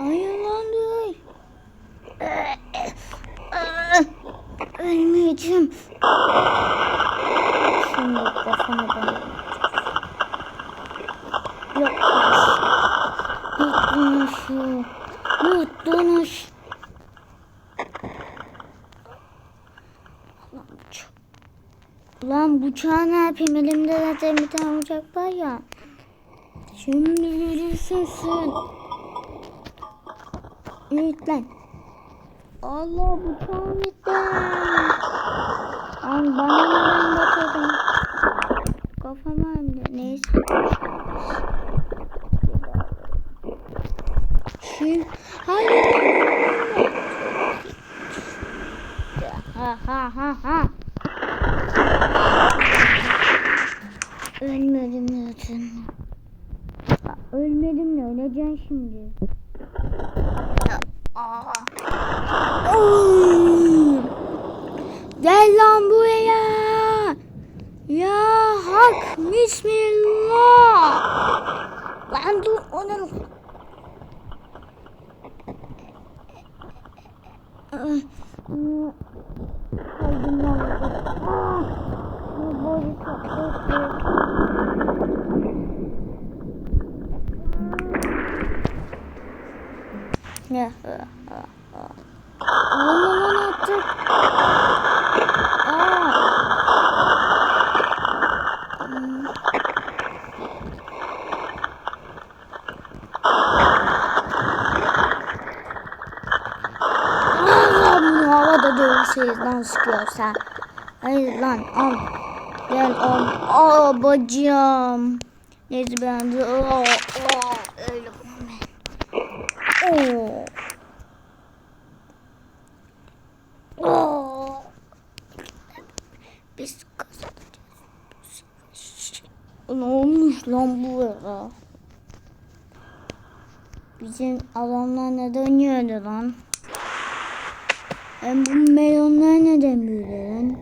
Hayır lan dur. Ölmeyeceğim. Şimdi kafama bana. Yutmuş. Yutmuş. Yutmuş. Lan bıçağı ne yapayım? Elimde zaten bir tane bıçak var ya. Şimdi verirsin sen. Lan. Allah bıçağım gitti. Lan bana neden batırdın? Kafama de neyse. Şimdi hayır. Ha ha ha ha. Ölmedim zaten. Ölmedim de öleceğim şimdi. Aa. Oy! Gel lan buraya. Ya hak bismillah. Lan dur onun. Kaldım lan. Ah! Bu boyu çok kötü. Ya. Aman lan artık. Aa. Hmm. Allah bunu dövüşeyiz lan sıkıyorsa. Hayır lan al. Gel al. Aa bacım. Neyse ben de. Aa, aa, öyle Oo. Oo. Biz kazanacağız. Ne olmuş lan bu ya? Bizim adamlar neden yiyordu lan? Hem bu melonlar neden böyle lan?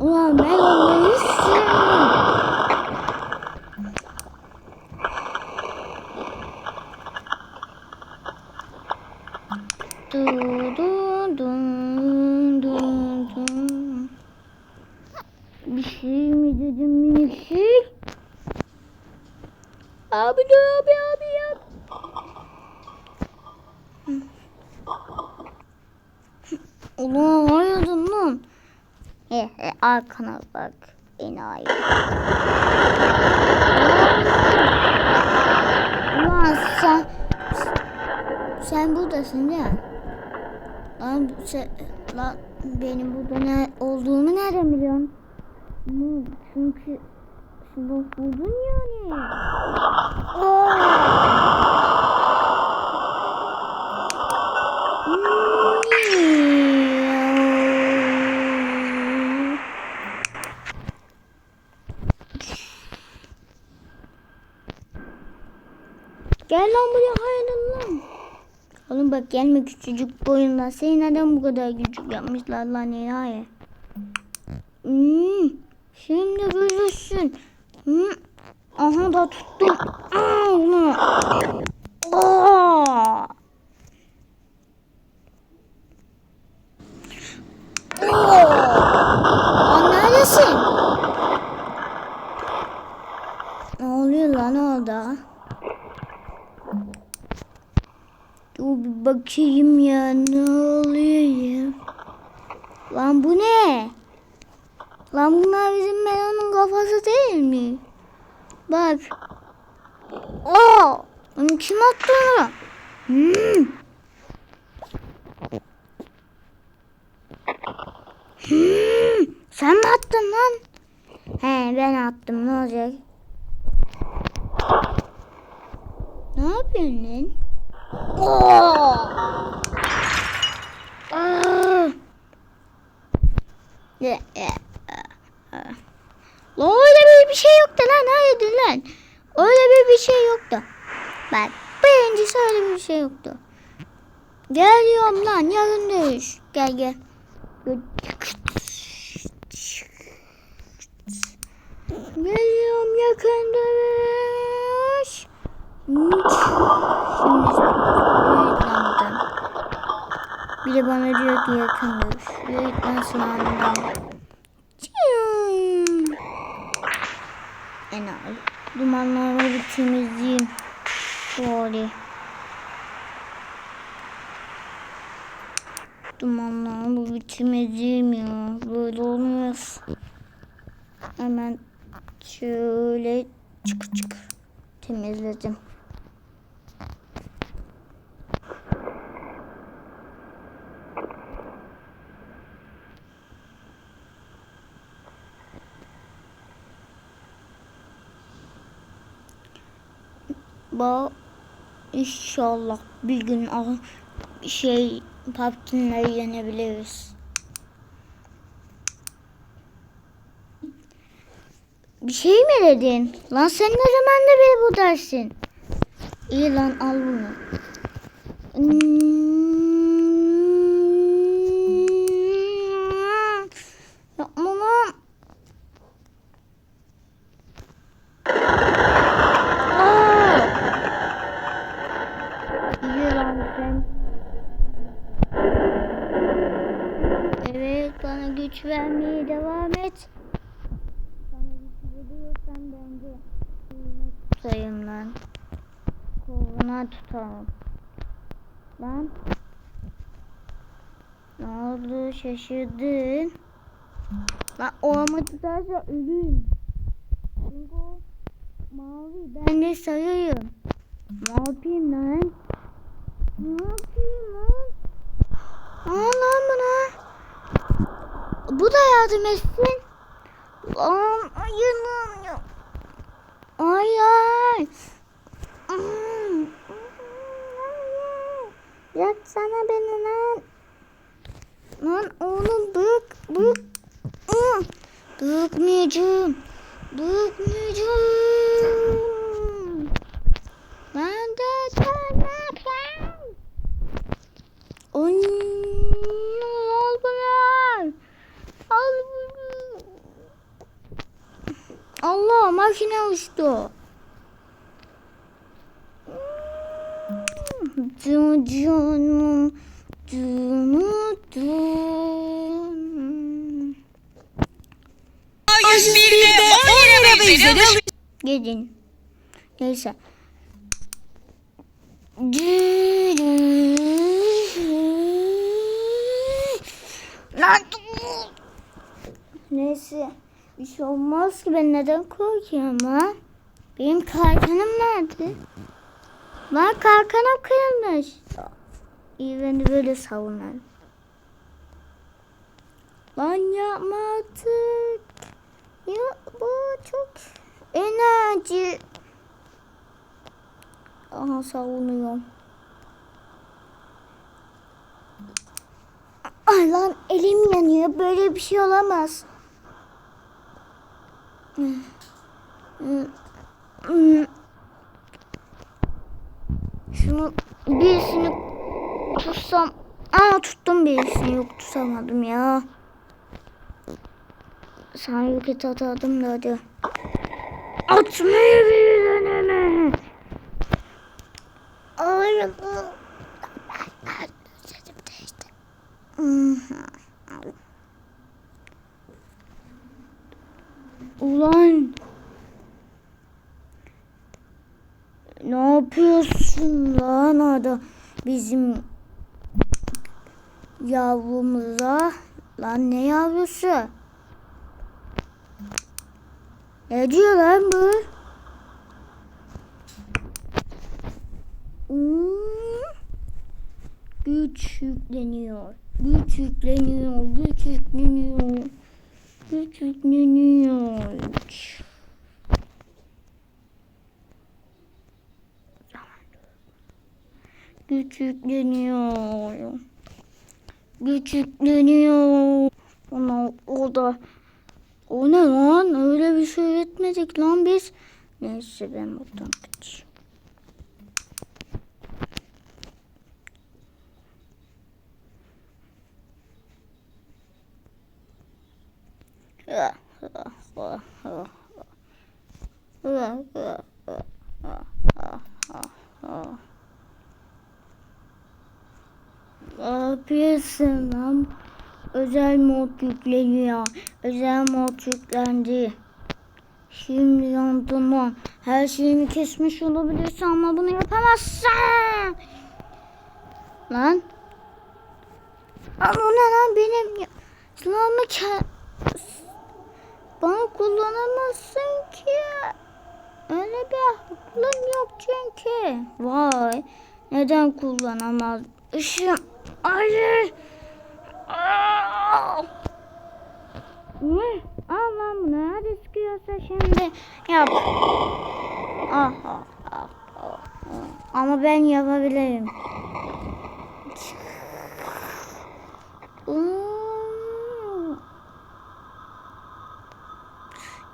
Ulan melonları Ulan hayırdın lan. He he arkana bak. Enayi. Ulan sen sen buradasın mi? Lan, sen, lan benim burada ne olduğumu nereden biliyorsun? Çünkü buldun yani. Aa! Gel lan buraya hayırlı lan. Oğlum bak gelme küçücük boyunla. Seni neden bu kadar küçük yapmışlar lan ya? Hmm, şimdi görürsün. Hmm. Aha da tuttum. Aa? Ne oluyor lan orada? Dur bir bakayım ya ne oluyor ya? Lan bu ne? Lan bunlar bizim melonun kafası değil mi? Bak. Oo! Onu kim attı onu? Hmm. Hmm. Sen mi attın lan? He ben attım ne olacak? Ne yapıyorsun lan? Lan öyle bir, bir şey yoktu lan. Hayırdır lan? Öyle bir bir şey yoktu. Bak birincisi öyle bir şey yoktu. Geliyorum lan yarın dövüş. Gel gel. Geliyorum yakın dövüş. Bir de bana diyor ki yakın görüş. Yürü git lan sınavından. Çiğim. Enayi. Dumanları bir temizleyeyim. Şöyle. Dumanları bir temizleyeyim ya. Böyle olmaz. Hemen şöyle çıkır çıkır temizledim. Bu inşallah bir gün al şey PUBG'leri yenebiliriz. Bir şey mi dedin? Lan sen ne zamanda beri bu dersin? İyi lan al bunu. Hmm. Yapma lan. Aa! İyi lan sen. Evet bana güç vermeye devam et. Sana güç veriyorsan bence elini tutayım lan. Koluna tutalım. Lan. Ne oldu şaşırdın? Lan o ama tutarsa ölürüm. Çünkü mavi ben de sarıyım. Ne yapayım lan? Ne yapayım lan? Aa lan bana. Bu da yardım etsin. Lan hayır lan ya. Yaksana beni lan. Lan oğlum bırak. Hmm. Bırakmayacağım. Bırakmayacağım. Ben de sana ben. Oy, al bunu. Al bunu. Allah makine uçtu. Canım canım canım. 101'de 10 lira ve üzeri alışveriş Gidin. Neyse. Neyse. Bir şey olmaz ki ben neden korkuyorum ha? Benim kalkanım nerede? Lan kalkanım kırılmış. İyi beni böyle savunalım. Lan yapma artık. Ya bu çok enerji. Aha savunuyorum. Ay lan elim yanıyor. Böyle bir şey olamaz. Şunu birisini tutsam. Aa tuttum birisini. Yok tutamadım ya. Sana roket atadım da hadi. Atmayı bir deneme. Bu. Sesim değişti. Ulan. Ne yapıyorsun lan ada bizim yavrumuza? Lan ne yavrusu? Ne diyor lan bu? Hmm. Güç yükleniyor. Güç yükleniyor. Güç yükleniyor. Güç yükleniyor. Güç yükleniyor. Güç yükleniyor. Ona o da o ne lan? Öyle bir şey etmedik lan biz. Neyse ben buradan kaçayım. Yandım lan. Her şeyimi kesmiş olabilirsin ama bunu yapamazsın. Lan. Ama ne lan benim silahımı bana kullanamazsın ki. Öyle bir hakkım yok çünkü. Vay. Neden kullanamaz? Işım. Hayır. Ne? Al lan bunu. Sıkıyorsa şimdi yap. Ah, ah, ah, ah. Ama ben yapabilirim. Hmm.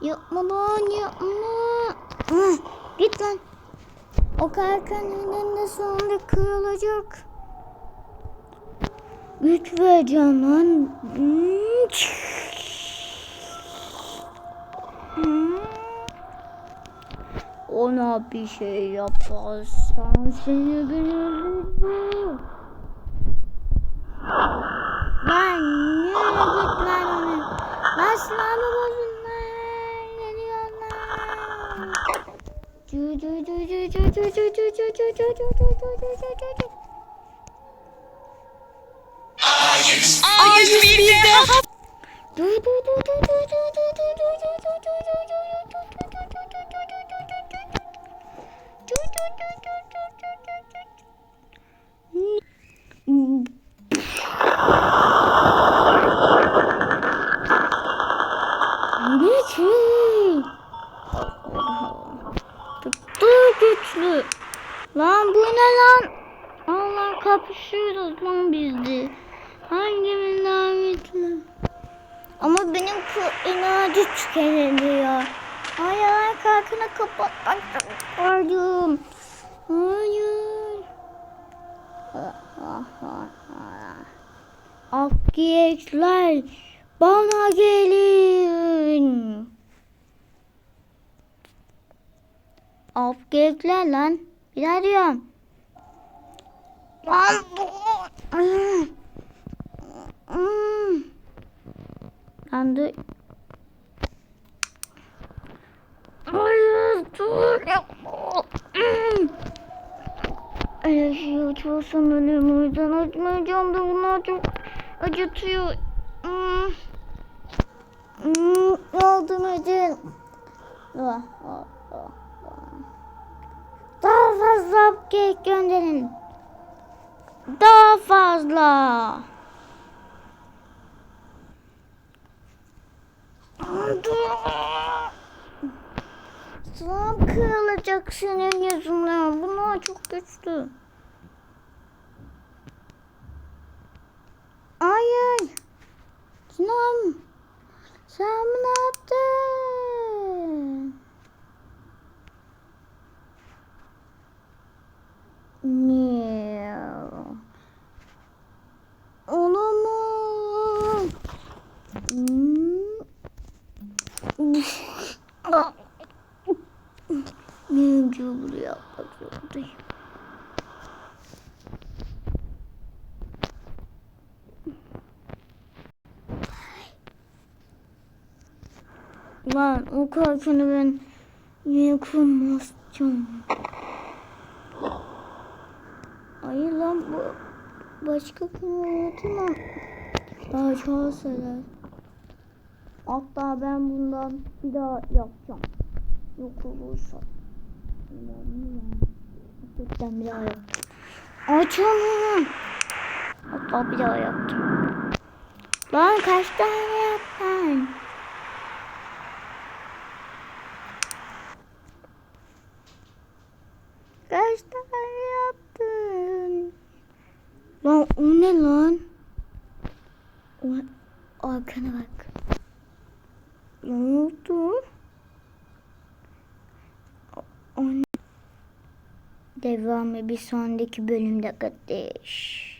Yapma lan yapma. Hı, Git lan. O kalkan eninde sonunda kırılacak. Güç vereceğim lan. Hmm. Hmm. Ona bir şey yaparsan seni bilirim. Lan yürü git lan onu. Silahımı bozun lan. Geliyorlar. Cü cü cü cü cü cü cü cü cü cü cü cü cü cü Güçlü. Lan bu ne lan? Allah kapışıyoruz lan biz de. Hangimiz daha güçlü? Ama benim şu enerji tükeniyor. Hayır kalkını kapatmak istiyorum. Hayır. Afgiyekler bana gelin. Afgiyekler lan. Bir arıyorum. Lan bu. Lan Hayır dur yapma. Hmm. Eğer açıyorsan ölüm o yüzden açmayacağım da bunlar çok acıtıyor. Hmm. Hmm. Yardım edin. Ah, ah, ah. Daha fazla upgrade gönderin. Daha fazla. Sılam kırılacak senin yüzünden. Bunlar çok güçlü. Hayır. Sılam. Sen ne yaptın? Miau. Olamaz. Hmm. Ah. Benim bunu yapmak zorundayım. Lan o kalkanı ben kurmazcağım? Hayır lan bu başka kim ama daha çok sever. Hatta ben bundan bir daha yapacağım. Yok olursa. Gerçekten bir daha yaptım. Açalım. Hatta bir daha yaptım. Lan kaç tane yaptın? Tane yaptın? Lan o ne lan? O, arkana bak. Ne oldu? O? Devamı bir sonraki bölümde kardeş.